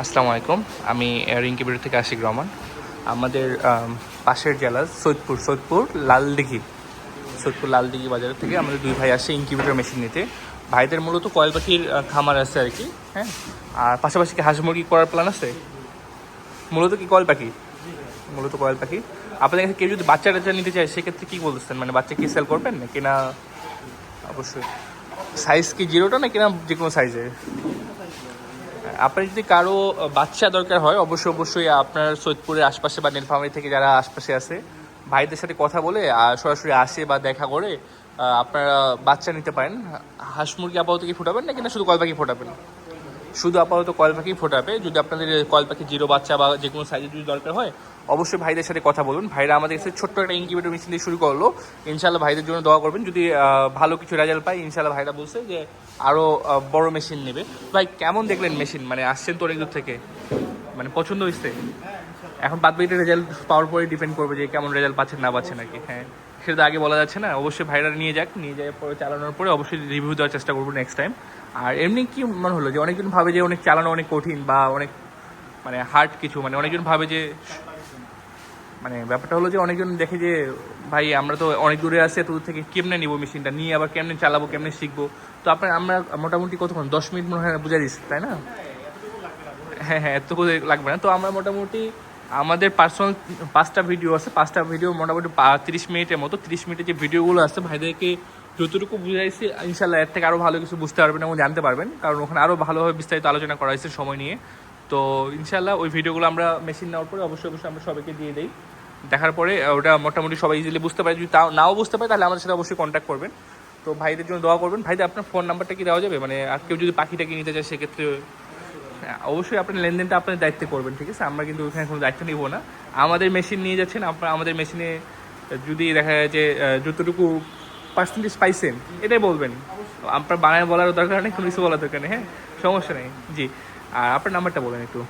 আসসালামু আলাইকুম। আমি ইনকিউবেটর থেকে আশিক রহমান। আমাদের পাশের জেলা সৈয়দপুর সৈয়দপুর লালদিঘি। সৈয়দপুর লালদিঘি বাজার থেকে আমাদের দুই ভাই আসে ইনকিউবেটর মেশিন নিতে। ভাইদের মূলত কয়েল পাখির খামার আছে আর কি হ্যাঁ? আর পাশাপাশি কি হাঁস মুরগি করার প্ল্যান আছে? মূলত কি কয়েল পাখি? মূলত কয়েল পাখি। আপনাদের কাছে কেউ যদি বাচ্চা টাচ্চা নিতে চায়, সেক্ষেত্রে কী বলতেছেন? মানে বাচ্চা কি সেল করবেন নাকি না? অবশ্যই। সাইজ কি জিরোটা নাকি না যে কোনো সাইজের আপনার যদি কারও বাচ্চা দরকার হয়, অবশ্যই অবশ্যই আপনার সৈয়দপুরের আশপাশে বা নীলফামারি থেকে যারা আশপাশে আছে, ভাইদের সাথে কথা বলে সরাসরি আসে বা দেখা করে আপনারা বাচ্চা নিতে পারেন। হাঁস মুরগি আপাতত কি ফোটাবেন না কিনা শুধু কলবাকি ফোটাবেন? শুধু আপাতত কয়েল পাখি ফোটাবে। যদি আপনাদের কয়েল পাখি জিরো বাচ্চা বা যে কোনো সাইজের যদি দরকার হয়, অবশ্যই ভাইদের সাথে কথা বলুন। ভাইরা আমাদের কাছে ছোট্ট একটা ইনকিউবেটর মেশিন দিয়ে শুরু করল। ইনশাল্লাহ ভাইদের জন্য দোয়া করবেন। যদি ভালো কিছু রেজাল্ট পাই ইনশাল্লাহ ভাইরা বলছে যে আরও বড় মেশিন নেবে। ভাই, কেমন দেখলেন মেশিন মানে আসছেন তো অনেক দূর থেকে। মানে পছন্দ হয়েছে? এখন বাদ বাকিটা রেজাল্ট পাওয়ার পরে ডিপেন্ড করবে যে কেমন রেজাল্ট পাচ্ছেন, না পাচ্ছেন নাকি হ্যাঁ। সেটা তো আগে বলা যাচ্ছে না, অবশ্যই ভাইরা নিয়ে যাক, নিয়ে যাওয়ার পরে চালানোর পরে অবশ্যই রিভিউ দেওয়ার চেষ্টা করব নেক্সট টাইম আর এমনি কি মনে হলো যে অনেকজন ভাবে যে অনেক চালানো অনেক কঠিন বা অনেক মানে হার্ড কিছু মানে অনেকজন ভাবে যে মানে ব্যাপারটা হলো যে অনেকজন দেখে যে, ভাই, আমরা তো অনেক দূরে আছি, এত দূর থেকে কেমনে নিবো মেশিনটা নিয়ে আবার কেমনে চালাবো, কেমনে শিখব? তো আপনার আমরা মোটামুটি কতক্ষণ? দশ মিনিট মনে হয় বুঝাই দিচ্ছি তাই না? হ্যাঁ হ্যাঁ এত লাগবে না। তো আমরা মোটামুটি আমাদের পার্সোনাল পাঁচটা ভিডিও আছে। পাঁচটা ভিডিও মোটামুটি তিরিশ মিনিটের মতো। তিরিশ মিনিটের যে ভিডিওগুলো আছে, ভাইদেরকে যতটুকু বুঝাইছি ইনশাল্লাহ এর থেকে আরও ভালো কিছু বুঝতে পারবেন এবং জানতে পারবেন। কারণ ওখানে আরও ভালোভাবে বিস্তারিত আলোচনা করা হয়েছে সময় নিয়ে। তো ইনশাল্লাহ ওই ভিডিওগুলো আমরা মেশিন নেওয়ার পরে অবশ্যই অবশ্যই আমরা সবাইকে দিয়ে দিই। দেখার পরে ওটা মোটামুটি সবাই ইজিলি বুঝতে পারে। যদি তাও নাও বুঝতে পারে, তাহলে আমাদের সাথে অবশ্যই কন্ট্যাক্ট করবেন। তো ভাইদের জন্য দোয়া করবেন। ভাইদের, আপনার ফোন নাম্বারটা কি দেওয়া যাবে? মানে আর কেউ যদি পাখিটাকে নিতে চায়, সেক্ষেত্রে অবশ্যই আপনি লেনদেনটা আপনার দায়িত্বে করবেন, ঠিক আছে? আমরা কিন্তু ওখানে কোনো দায়িত্ব নিব না। আমাদের মেশিন নিয়ে যাচ্ছেন আপনার আমাদের মেশিনে যদি দেখা যায় যে যতটুকু পার্সেন্টেজ পাইছেন, এটাই বলবেন। আপনার বানায় বলার দরকার নেই, কোনো কিছু বলার দরকার নেই হ্যাঁ? সমস্যা নেই, জি। আর আপনার নাম্বারটা বলেন একটু।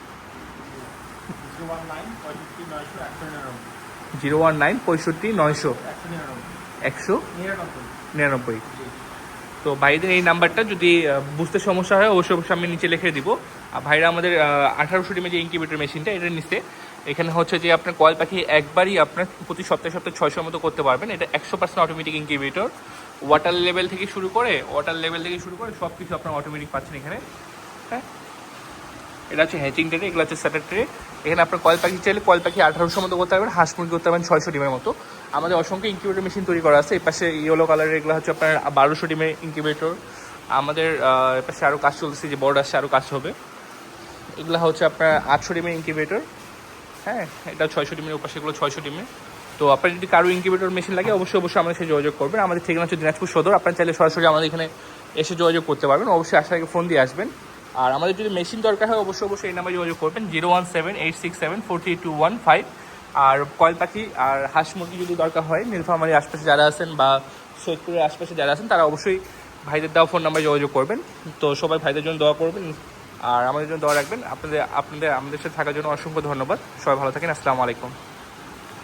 জিরো ওয়ান নাইন পঁয়ষট্টি নয়শো। একশো নিরানব্বই। তো ভাইদের এই নাম্বারটা যদি বুঝতে সমস্যা হয়, অবশ্যই অবশ্যই আমি নিচে লিখে দিব। আর ভাইরা আমাদের আঠারোশো ডিমের যে ইনকিউবেটর মেশিনটা এটা নিচে এখানে হচ্ছে যে আপনার কয়েল পাখি একবারই আপনার প্রতি সপ্তাহে সপ্তাহে ছয়শোর মতো করতে পারবেন। এটা একশো percent automatic incubator water level থেকে শুরু করে ওয়াটার লেভেল থেকে শুরু করে সব কিছু আপনার অটোমেটিক পাচ্ছেন এখানে। হ্যাঁ? এটা হচ্ছে হ্যাচিং ট্রে এগুলো হচ্ছে স্যাটার ট্রে এখানে আপনার কয়েল পাখি চাইলে কয়েল পাখি আঠারোশো মতো করতে পারবেন হাঁস মুরগি করতে পারবেন ছয়শো ডিমের মতো। আমাদের অসংখ্য ইনকিউবেটর মেশিন তৈরি করা আছে। এই পাশে ইয়েলো কালারের এগুলো হচ্ছে আপনার বারোশো ডিমের ইনকিউবেটর আমাদের আহ, এ পাশে আরও কাজ চলছে যে বোর্ড আসছে আরও কাজ হবে। এগুলো হচ্ছে আপনার আটশো ডিমের ইনকিউবেটর হ্যাঁ এটা ছয়শো ডিমের ওপাশে এগুলো ছয়শো ডিমের। তো আপনার যদি কারও ইনকিউবেটর মেশিন লাগে অবশ্যই অবশ্যই আমাদের সাথে যোগাযোগ করবেন। আমাদের ঠিকানা হচ্ছে দিনাজপুর সদর। আপনার চাইলে সরাসরি আমাদের এখানে এসে যোগাযোগ করতে পারবেন। অবশ্যই আসার আগে ফোন দিয়ে আসবেন। আর আমাদের যদি মেশিন দরকার হয়, অবশ্যই অবশ্যই এই নাম্বারে যোগাযোগ করবেন zero one seven eight six seven four three two one five আর কয়েল পাখি আর হাঁস মুরগি যদি দরকার হয় নীলফামারীর আশপাশে যারা আছেন বা সৈয়দপুরের আশপাশে যারা আছেন, তারা অবশ্যই ভাইদের দেওয়া ফোন নাম্বারে যোগাযোগ করবেন। তো সবাই ভাইদের জন্য দোয়া করবেন আর আমাদের জন্য দোয়া রাখবেন। আপনাদের আপনাদের, আমাদের সাথে থাকার জন্য অসংখ্য ধন্যবাদ। সবাই ভালো থাকেন। আসসালামু আলাইকুম।